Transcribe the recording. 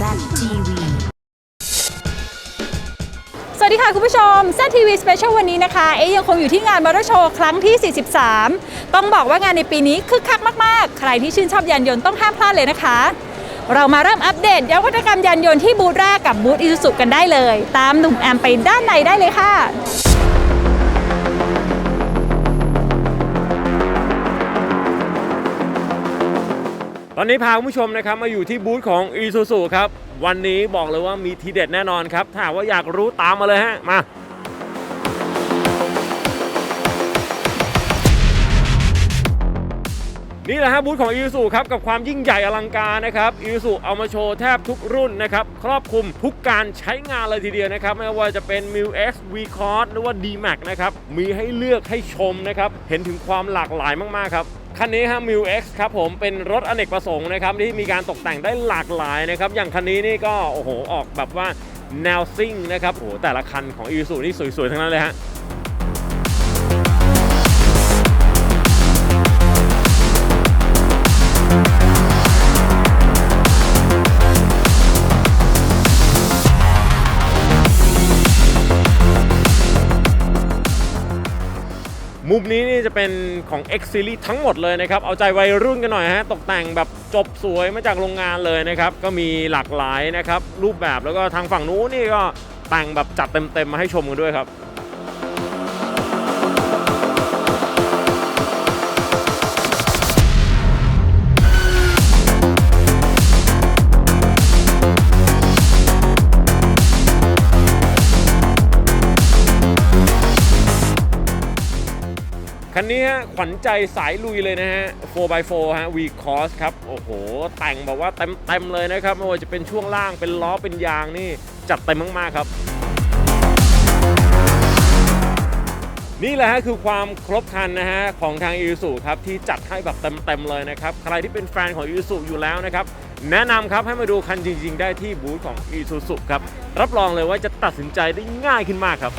ZTV สวัสดีค่ะ คุณผู้ชม ZTV Special วันนี้นะคะ เอ๊ยยังคงอยู่ที่งานมอเตอร์โชว์ครั้งที่ 43 ต้องบอกว่างานในปีนี้คึกคักมาก ๆ ใครที่ชื่นชอบยานยนต์ต้องห้ามพลาดเลยนะคะ เรามาเริ่มอัปเดตนวัตกรรมยานยนต์ที่บูธแรกกับบูธอิซูซุกันได้เลย ตามหนุ่มแอมไปด้านในได้เลยค่ะ ตอนนี้พาคุณผู้ชมนะครับมาอยู่ที่บูธของ i s u z u ครับ วันนี้บอกเลยว่ามีทีเด็ดแน่นอนครับ ถ้าว่าอยากรู้ตามมาเลยฮะ มานี่แหละฮะบูธของ i s u z u ครับกับความยิ่งใหญ่อลังการนะครับ i s u z u เอามาโชว์แทบทุกรุ่นนะครับครอบคลุมทุกการใช้งานเลยทีเดียวนะครับไม่ว่าจะเป็น m i l X V Cross หรือว่า D Max นะครับมีให้เลือกให้ชมนะครับเห็นถึงความหลากหลายมากๆครับ คันนี้ฮะ m i l X ครับผมเป็นรถอเนกประสงค์นะครับที่มีการตกแต่งได้หลากหลายนะครับอย่างคันนี้นี่ก็โอ้โหออกแบบว่าแนวซิ่งนะครับโอ้โหแต่ละคันของอีซูนี่สวยๆทั้งนั้นเลยฮะ มุมนี้นี่จะเป็นของ X Series ทั้งหมดเลยนะครับ เอาใจวัยรุ่นกันหน่อยฮะ ตกแต่งแบบจบสวยมาจากโรงงานเลยนะครับ ก็มีหลากหลายนะครับ รูปแบบแล้วก็ทางฝั่งนู้นนี่ก็แต่งแบบจัดเต็มๆมาให้ชมกันด้วยครับ คันนี้ฮะขวัญใจสายลุยเลยนะฮะ 4x4 ฮะ V Cross ครับ โอ้โห แต่งแบบว่าเต็มๆเลยนะครับไม่ว่าจะเป็นช่วงล่างเป็นล้อเป็นยางนี่ จัดเต็มมาก ๆ ครับ นี่แหละฮะคือความครบครันนะฮะ ของทาง i s u ครับ ที่จัดให้แบบเต็ม ๆ เลยนะครับ ใครที่เป็นแฟนของ i s u อยู่แล้วนะครับ แนะนำครับให้มาดูคันจริง ๆ ได้ที่บูธของ i s u ครับรับรองเลยว่าจะตัดสินใจได้ง่ายขึ้นมากครับ